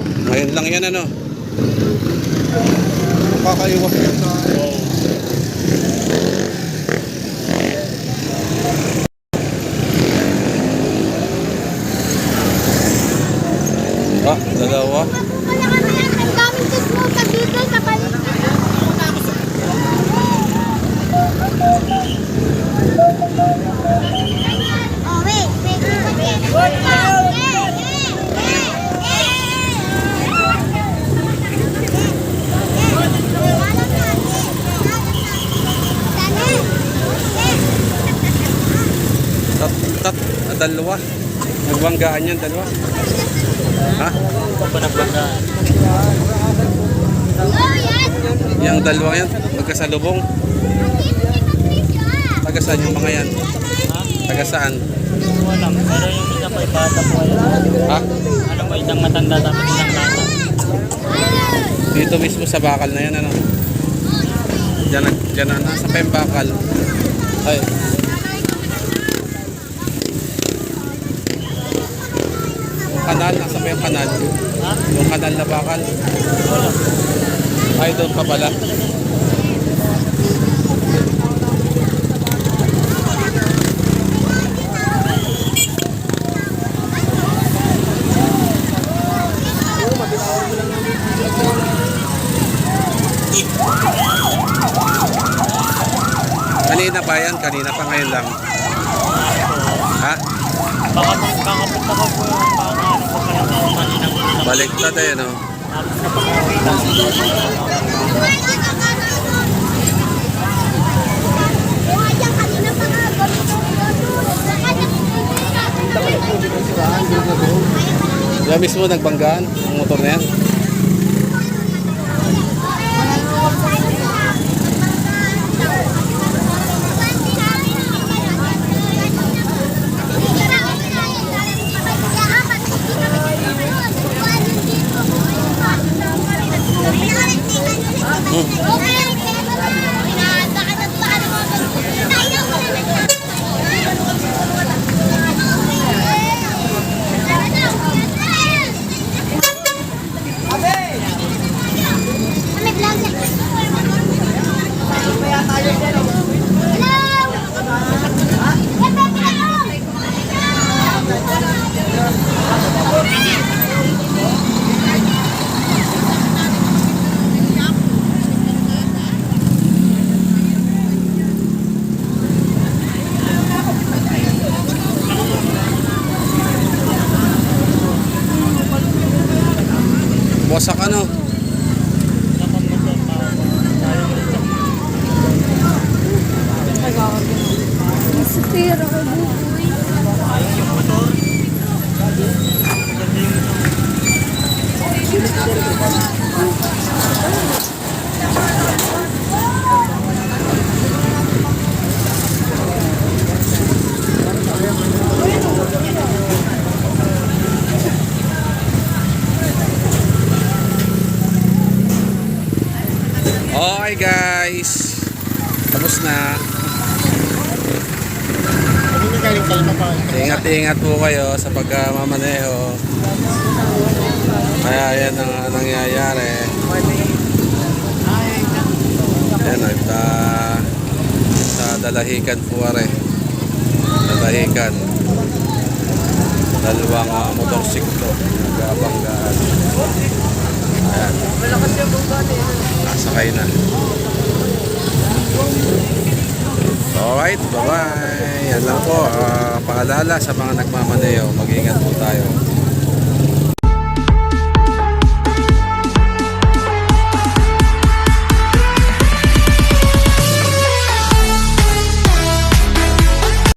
Ngayon lang yan ano. Kakaiwas yun sa... Ah, dalawa. Tat, ah, dalawa. Nagbanggaan yan, dalawa. Ha? Oh, yan. Yung dalawa yan, magkasalubong. Taga saan yung mga yan? Taga saan? Wala, pero yung isa pa bata po ay Ha? alam mo isang matanda tapos isang bata. Dito mismo sa bakal na yan, ano? Diyan, diyan na, nasa pa yung bakal. Ay. Kanal, nasa yung kanal. Yung kanal na bakal. Ay, doon pa pala. Kanina pa yan? Kanina pa ngayon lang. Ha? Baka kakapunta ko po yung pangalan ko pala sa una. Baliktad eh, no? Diyan mismo nagbanggaan ang motor na yan. Wasak ano? Okay guys. Tapos na. Ingat-ingat po kayo sa pagmamaneho. Kaya yan ang nangyayari. Yan at uh, sa Dalahican po are. Dalahican. Dalawang uh, motorsiklo. Nagabanggaan. Ayan. Nasakay na. Alright, bye-bye. Yan lang po. ah, paalala sa mga nagmamaneho. Mag-ingat po tayo.